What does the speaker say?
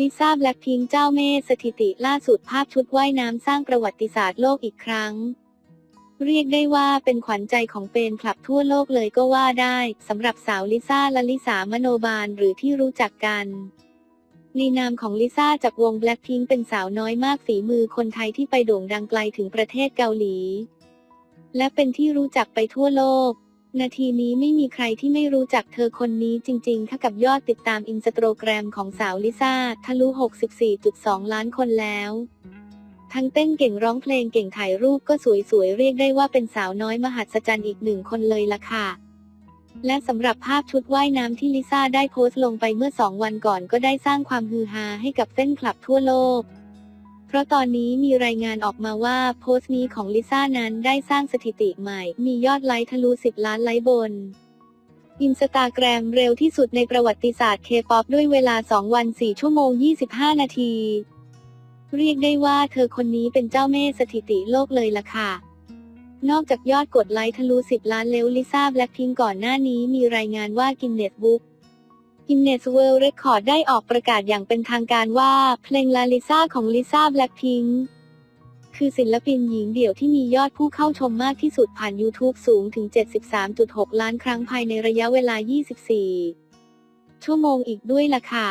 ลิซ่าแบล็คพิงค์เจ้าเมฆสถิติล่าสุดภาพชุดว่ายน้ำสร้างประวัติศาสตร์โลกอีกครั้ง เรียกได้ว่าเป็นขวัญใจของเฟนคลับทั่วโลกเลยก็ว่าได้สำหรับสาวลิซ่าและลิสามโนบาลหรือที่รู้จักกันในนามของลิซ่าจากวง Blackpink เป็นสาวน้อยมากฝีมือคนไทยที่ไปโด่งดังไกลถึงประเทศเกาหลี และเป็นที่รู้จักไปทั่วโลก นาทีนี้ไม่มีใครที่ไม่รู้จักเธอคนนี้จริงๆถ้ากับยอดติดตามอินสตาแกรมของสาวลิซ่า ทะลุ 64.2 ล้านคนแล้ว ทั้งเต้นเก่งร้องเพลงเก่งถ่ายรูปก็สวยๆ เรียกได้ว่าเป็นสาวน้อยมหัศจรรย์อีกหนึ่งคนเลยล่ะค่ะ และสำหรับภาพชุดว่ายน้ำที่ลิซ่าได้โพสต์ลงไปเมื่อสองวันก่อนก็ได้สร้างความฮือฮาให้กับเส้นคลับทั่วโลก ราะตอนนี้มีรายงานออกมาว่าโพสต์นี้ของลิซ่านั้นได้สร้างสถิติใหม่ มียอดไลค์ทะลุ 10 ล้านไลค์บน อินสตาแกรมเร็วที่สุดในประวัติศาสตร์เคป๊อปด้วยเวลา 2 วัน 4 ชั่วโมง 25 นาที เรียกได้ว่าเธอคนนี้เป็นเจ้าแม่สถิติโลกเลยล่ะค่ะนอกจากยอดกดไลค์ทะลุ 10 ล้านแล้วลิซ่าแบล็คพิงก่อนหน้านี้มีรายงานว่ากินเน็ตบุ๊ก กินเนสเวิลด์เรคคอร์ดได้ออกประกาศอย่างเป็นทางการว่า เพลงลาลิซ่าของลิซ่าแบล็คพิงคือศิลปินหญิงเดี่ยวที่มียอดผู้เข้าชมมากที่สุดผ่าน YouTube สูงถึง 73.6 ล้านครั้งภายในระยะเวลา 24 ชั่วโมงอีกด้วยล่ะค่ะ